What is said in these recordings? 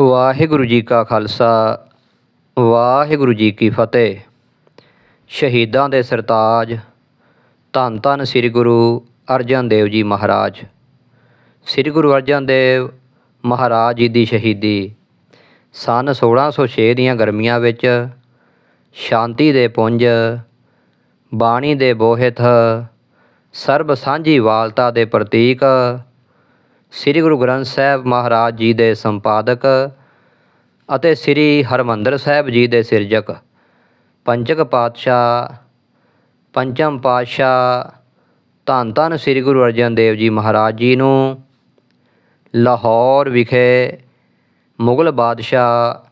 ਵਾਹਿਗੁਰੂ ਜੀ ਕਾ ਖਾਲਸਾ, ਵਾਹਿਗੁਰੂ ਜੀ ਕੀ ਫਤਿਹ। ਸ਼ਹੀਦਾਂ ਦੇ ਸਰਤਾਜ, ਧੰਨ ਧੰਨ ਸ੍ਰੀ ਗੁਰੂ ਅਰਜਨ ਦੇਵ ਜੀ ਮਹਾਰਾਜ। ਸ੍ਰੀ ਗੁਰੂ ਅਰਜਨ ਦੇਵ ਮਹਾਰਾਜ ਜੀ ਦੀ ਸ਼ਹੀਦੀ। ਸਨ 1606 ਦੀਆਂ ਗਰਮੀਆਂ ਵਿੱਚ ਸ਼ਾਂਤੀ ਦੇ ਪੁੰਜ, ਬਾਣੀ ਦੇ ਬੋਹਿਤ, ਸਰਬ ਸਾਂਝੀ ਵਾਲਤਾ ਦੇ ਪ੍ਰਤੀਕ ਸ੍ਰੀ ਗੁਰੂ ਗ੍ਰੰਥ ਸਾਹਿਬ ਮਹਾਰਾਜ ਜੀ ਦੇ ਸੰਪਾਦਕ ਅਤੇ ਸ੍ਰੀ ਹਰਮੰਦਰ ਸਾਹਿਬ ਜੀ ਦੇ ਸਿਰਜਕ, ਪੰਚਕ ਪਾਤਸ਼ਾਹ, ਪੰਚਮ ਪਾਤਸ਼ਾਹ ਧੰਨ ਧੰਨ ਸ੍ਰੀ ਗੁਰੂ ਅਰਜਨ ਦੇਵ ਜੀ ਮਹਾਰਾਜ ਜੀ ਨੂੰ ਲਾਹੌਰ ਵਿਖੇ ਮੁਗਲ ਬਾਦਸ਼ਾਹ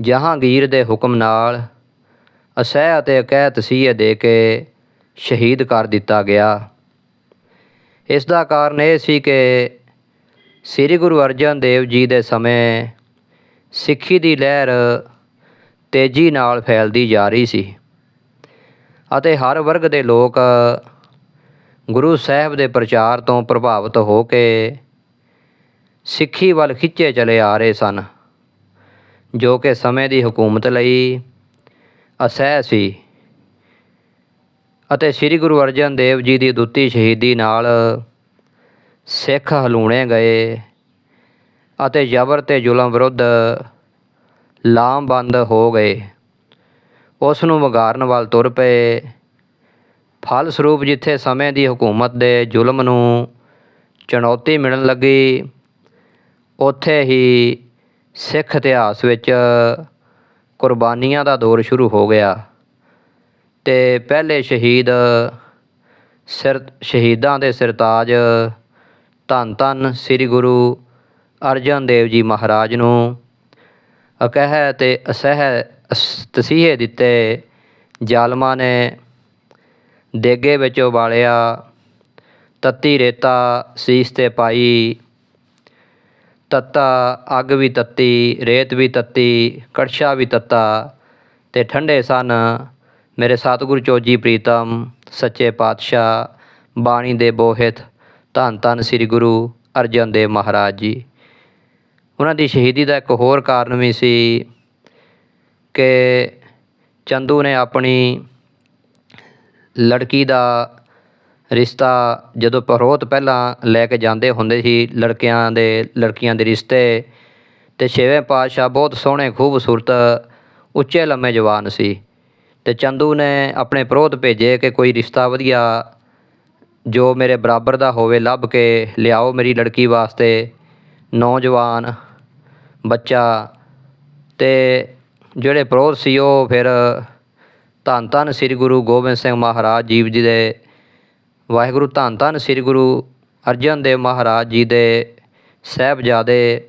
ਜਹਾਂਗੀਰ ਦੇ ਹੁਕਮ ਨਾਲ ਅਸਹਿ ਅਤੇ ਅਕਹਿ ਤਸੀਹੇ ਦੇ ਕੇ ਸ਼ਹੀਦ ਕਰ ਦਿੱਤਾ ਗਿਆ। ਇਸ ਦਾ ਕਾਰਨ ਇਹ ਸੀ ਕਿ ਸ੍ਰੀ ਗੁਰੂ ਅਰਜਨ ਦੇਵ ਜੀ ਦੇ ਸਮੇਂ ਸਿੱਖੀ ਦੀ ਲਹਿਰ ਤੇਜ਼ੀ ਨਾਲ ਫੈਲਦੀ ਜਾ ਰਹੀ ਸੀ ਅਤੇ ਹਰ ਵਰਗ ਦੇ ਲੋਕ ਗੁਰੂ ਸਾਹਿਬ ਦੇ ਪ੍ਰਚਾਰ ਤੋਂ ਪ੍ਰਭਾਵਿਤ ਹੋ ਕੇ ਸਿੱਖੀ ਵੱਲ ਖਿੱਚੇ ਚਲੇ ਆ ਰਹੇ ਸਨ, ਜੋ ਕਿ ਸਮੇਂ ਦੀ ਹਕੂਮਤ ਲਈ ਅਸਹਿ ਸੀ ਅਤੇ ਸ੍ਰੀ ਗੁਰੂ ਅਰਜਨ ਦੇਵ ਜੀ ਦੀ ਦੁੱਤੀ ਸ਼ਹੀਦੀ ਨਾਲ ਸਿੱਖ ਹਲੂਣੇ ਗਏ ਅਤੇ ਜ਼ਬਰ ਤੇ ਜ਼ੁਲਮ ਵਿਰੁੱਧ ਲਾਮਬੰਦ ਹੋ ਗਏ। ਉਸ ਨੂੰ ਵਗਾਰਨ ਵੱਲ ਤੁਰ ਪਏ। ਫਲਸਰੂਪ ਜਿੱਥੇ ਸਮੇਂ ਦੀ ਹਕੂਮਤ ਦੇ ਜ਼ੁਲਮ ਨੂੰ ਚੁਣੌਤੀ ਮਿਲਣ ਲੱਗੀ, ਉੱਥੇ ਹੀ ਸਿੱਖ ਇਤਿਹਾਸ ਵਿੱਚ ਕੁਰਬਾਨੀਆਂ ਦਾ ਦੌਰ ਸ਼ੁਰੂ ਹੋ ਗਿਆ ਤੇ ਪਹਿਲੇ ਸ਼ਹੀਦ ਸਿਰ, ਸ਼ਹੀਦਾਂ ਦੇ ਸਰਤਾਜ ਧੰਨ ਧੰਨ ਸ੍ਰੀ ਗੁਰੂ ਅਰਜਨ ਦੇਵ ਜੀ ਮਹਾਰਾਜ ਨੂੰ। ਅਕਹਿ ਤੇ ਅਸਹਿ ਅਸ- ਤਸੀਹੇ ਦਿੱਤੇ ਜ਼ਾਲਮਾਂ ਨੇ ਦੇਗੇ ਵਿੱਚ ਉਬਾਲਿਆ, ਤੱਤੀ ਰੇਤਾ ਸੀਸ ਤੇ ਪਾਈ, ਤੱਤਾ ਅੱਗ ਵੀ ਤੱਤੀ, ਰੇਤ ਵੀ ਤੱਤੀ, ਕੜਛਾ ਵੀ ਤੱਤਾ ਤੇ ਠੰਡੇ ਸਨ ਮੇਰੇ ਸਤਿਗੁਰ ਚੋਜੀ ਪ੍ਰੀਤਮ, ਸੱਚੇ ਪਾਤਸ਼ਾਹ, ਬਾਣੀ ਦੇ ਬੋਹਿਤ ਧੰਨ ਧੰਨ ਸ੍ਰੀ ਗੁਰੂ ਅਰਜਨ ਦੇਵ ਮਹਾਰਾਜ ਜੀ। ਉਹਨਾਂ ਦੀ ਸ਼ਹੀਦੀ ਦਾ ਇੱਕ ਹੋਰ ਕਾਰਨ ਵੀ ਸੀ ਕਿ ਚੰਦੂ ਨੇ ਆਪਣੀ ਲੜਕੀ ਦਾ ਰਿਸ਼ਤਾ ਜਦੋਂ ਪਰੋਤ ਪਹਿਲਾਂ ਲੈ ਕੇ ਜਾਂਦੇ ਹੁੰਦੇ ਸੀ ਲੜਕਿਆਂ ਦੇ, ਲੜਕੀਆਂ ਦੇ ਰਿਸ਼ਤੇ, ਤੇ ਛੇਵੇਂ ਪਾਤਸ਼ਾਹ ਬਹੁਤ ਸੋਹਣੇ, ਖੂਬਸੂਰਤ, ਉੱਚੇ ਲੰਮੇ ਜਵਾਨ ਸੀ। ਤੇ ਚੰਦੂ ਨੇ ਆਪਣੇ ਪ੍ਰੋਤ ਭੇਜੇ ਕਿ ਕੋਈ ਰਿਸ਼ਤਾ ਵਧੀਆ ਜੋ ਮੇਰੇ ਬਰਾਬਰ ਦਾ ਹੋਵੇ ਲੱਭ ਕੇ ਲਿਆਓ ਮੇਰੀ ਲੜਕੀ ਵਾਸਤੇ। ਨੌਜਵਾਨ, ਬੱਚਾ ਅਤੇ ਜਿਹੜੇ ਪ੍ਰੋਤ ਸੀ ਉਹ ਫਿਰ ਧੰਨ ਧੰਨ ਸ੍ਰੀ ਗੁਰੂ ਗੋਬਿੰਦ ਸਿੰਘ ਮਹਾਰਾਜ ਜੀ ਜੀ ਦੇ, ਵਾਹਿਗੁਰੂ ਧੰਨ ਧੰਨ ਸ੍ਰੀ ਗੁਰੂ ਅਰਜਨ ਦੇਵ ਮਹਾਰਾਜ ਜੀ ਦੇ ਸਾਹਿਬਜ਼ਾਦੇ,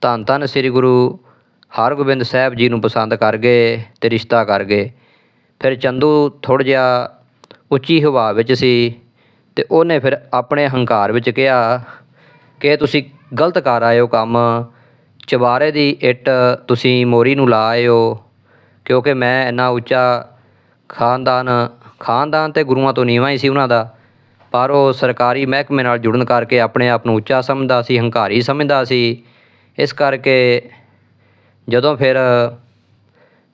ਧੰਨ ਧੰਨ ਸ੍ਰੀ ਗੁਰੂ ਹਰਗੋਬਿੰਦ ਸਾਹਿਬ ਜੀ ਨੂੰ ਪਸੰਦ ਕਰ ਗਏ ਤੇ ਰਿਸ਼ਤਾ ਕਰ ਗਏ। ਫਿਰ ਚੰਦੂ ਥੋੜ੍ਹਾ ਜਿਹਾ ਉੱਚੀ ਹਵਾ ਵਿੱਚ ਸੀ। ਅਤੇ ਉਹਨੇ ਫਿਰ ਆਪਣੇ ਹੰਕਾਰ ਵਿੱਚ ਕਿਹਾ ਕਿ ਤੁਸੀਂ ਗਲਤ ਕਰ ਆਏ ਹੋ ਕੰਮ। ਚੁਬਾਰੇ ਦੀ ਇੱਟ ਤੁਸੀਂ ਮੋਰੀ ਨੂੰ ਲਾ ਆਏ ਹੋ, ਕਿਉਂਕਿ ਮੈਂ ਇੰਨਾ ਉੱਚਾ ਖਾਨਦਾਨ ਖਾਨਦਾਨ ਤੇ ਗੁਰੂਆਂ ਤੋਂ ਨੀਵਾਂ ਹੀ ਸੀ ਉਹਨਾਂ ਦਾ। ਪਰ ਉਹ ਸਰਕਾਰੀ ਮਹਿਕਮੇ ਨਾਲ ਜੁੜਨ ਕਰਕੇ ਆਪਣੇ ਆਪ ਨੂੰ ਉੱਚਾ ਸਮਝਦਾ ਸੀ, ਹੰਕਾਰੀ ਸਮਝਦਾ ਸੀ। ਇਸ ਕਰਕੇ ਜਦੋਂ ਫਿਰ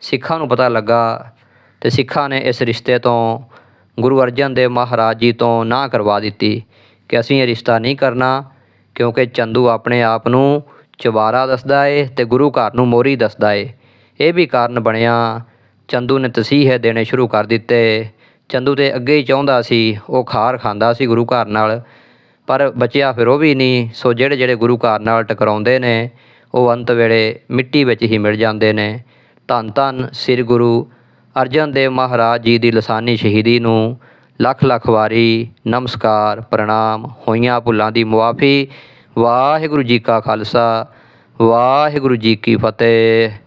ਸਿੱਖਾਂ ਨੂੰ ਪਤਾ ਲੱਗਾ ਤੇ ਸਿੱਖਾਂ ਨੇ ਇਸ ਰਿਸ਼ਤੇ ਤੋਂ ਗੁਰੂ ਅਰਜਨ ਦੇਵ ਮਹਾਰਾਜ ਜੀ ਤੋਂ ਨਾ ਕਰਵਾ ਦਿੱਤੀ ਕਿ ਅਸੀਂ ਇਹ ਰਿਸ਼ਤਾ ਨਹੀਂ ਕਰਨਾ, ਕਿਉਂਕਿ ਚੰਦੂ ਆਪਣੇ ਆਪ ਨੂੰ ਚਵਾਰਾ ਦੱਸਦਾ ਏ ਤੇ ਗੁਰੂ ਘਰ ਨੂੰ ਮੋਰੀ ਦੱਸਦਾ ਏ। ਇਹ ਵੀ ਕਾਰਨ ਬਣਿਆ, ਚੰਦੂ ਨੇ ਤਸੀਹੇ ਦੇਣੇ ਸ਼ੁਰੂ ਕਰ ਦਿੱਤੇ। ਚੰਦੂ ਤੇ ਅੱਗੇ ਹੀ ਚਾਹੁੰਦਾ ਸੀ, ਉਹ ਖਾਰ ਖਾਂਦਾ ਸੀ ਗੁਰੂ ਘਰ ਨਾਲ, ਪਰ ਬਚਿਆ ਫਿਰ ਉਹ ਵੀ ਨਹੀਂ। ਸੋ ਜਿਹੜੇ ਜਿਹੜੇ ਗੁਰੂ ਘਰ ਨਾਲ ਟਕਰਾਉਂਦੇ ਨੇ, ਉਹ ਅੰਤ ਵੇਲੇ ਮਿੱਟੀ ਵਿੱਚ ਹੀ ਮਿਲ ਜਾਂਦੇ ਨੇ। ਧੰਨ ਧੰਨ ਸ੍ਰੀ ਗੁਰੂ ਅਰਜਨ ਦੇਵ ਮਹਾਰਾਜ ਜੀ ਦੀ ਲਸਾਨੀ ਸ਼ਹੀਦੀ ਨੂੰ ਲੱਖ ਲੱਖ ਵਾਰੀ ਨਮਸਕਾਰ, ਪ੍ਰਣਾਮ, ਹੋਈਆਂ ਭੁੱਲਾਂ ਦੀ ਮੁਆਫੀ। ਵਾਹਿਗੁਰੂ ਜੀ ਕਾ ਖਾਲਸਾ, ਵਾਹਿਗੁਰੂ ਜੀ ਕੀ ਫਤਿਹ।